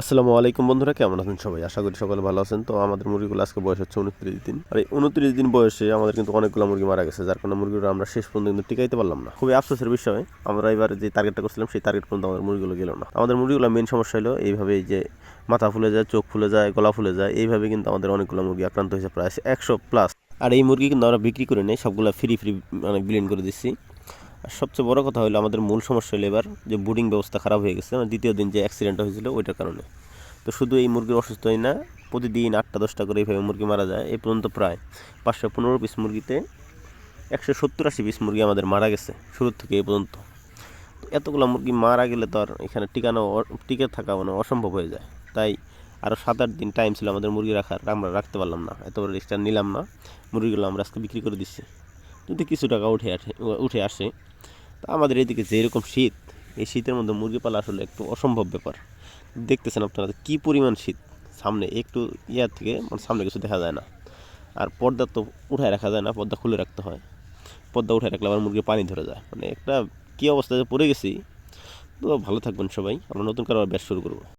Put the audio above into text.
আসসালামু আলাইকুম বন্ধুরা, কেমন আছেন সবাই? আশা করি সকলে ভালো আছেন। তো আমাদের মুরগিগুলো আজকে বয়স হচ্ছে উনত্রিশ দিন। আর এই উনত্রিশ দিন বয়সে আমাদের কিন্তু অনেকগুলো মুরগি মারা গেছে, যার কারণে মুরগিগুলো আমরা শেষ পর্যন্ত কিন্তু টিকাইতে পারলাম না। খুবই আফসোসের বিষয়, আমরা এবার যে টার্গেটটা করছিলাম, সেই টার্গেট পর্যন্ত আমাদের মুরগিগুলো গেল না। আমাদের মুরগিগুলো মেন সমস্যা হলো এইভাবে এই যে মাথা ফুলে যায়, চোখ ফুলে যায়, গলা ফুলে যায়, এইভাবে কিন্তু আমাদের অনেকগুলো মুরগি আক্রান্ত হয়েছে প্রায় একশো প্লাস আর এই মুরগি কিন্তু আমরা বিক্রি করে নেই, সবগুলো ফ্রি ফ্রি মানে বিলীন করে দিচ্ছি। আর সবচেয়ে বড় কথা হলো আমাদের মূল সমস্যা হলো এবার যে বুডিং ব্যবস্থা খারাপ হয়ে গেছে মানে দ্বিতীয় দিন যে অ্যাক্সিডেন্টটা হয়েছিল ওইটার কারণে। তো শুধু এই মুরগির অসুস্থ হয় না, প্রতিদিন আটটা দশটা করে এইভাবে মুরগি মারা যায় এই পর্যন্ত প্রায় পাঁচশো পনেরো পিস মুরগিতে একশো সত্তর আশি পিস মুরগি আমাদের মারা গেছে শুরু থেকে এই পর্যন্ত। এতগুলো মুরগি মারা গেলে তো আর এখানে টিকানো টিকে থাকা মানে অসম্ভব হয়ে যায়। তাই আরও সাত আট দিন টাইম ছিল আমাদের মুরগি রাখার, আমরা রাখতে পারলাম না, এত বড় নিলাম না। মুরগিগুলো আমরা আজকে বিক্রি করে দিচ্ছি। যদি কিছু টাকা উঠে আসে উঠে আসে, তা আমাদের এদিকে যেরকম শীত, এই শীতের মধ্যে মুরগি পালা আসলে একটু অসম্ভব ব্যাপার। দেখতেছেন আপনারা কি পরিমাণ শীত? সামনে একটু ইয়ার থেকে মানে সামনে কিছু দেখা যায় না। আর পর্দা তো উঠায় রাখা যায় না, পর্দা খুলে রাখতে হয়। পর্দা উঠে রাখলে আবার মুরগি পানি ধরে যায়। মানে একটা কী অবস্থায় পড়ে গেছি। তো ভালো থাকবেন সবাই, আমরা নতুন করে আবার শুরু করব।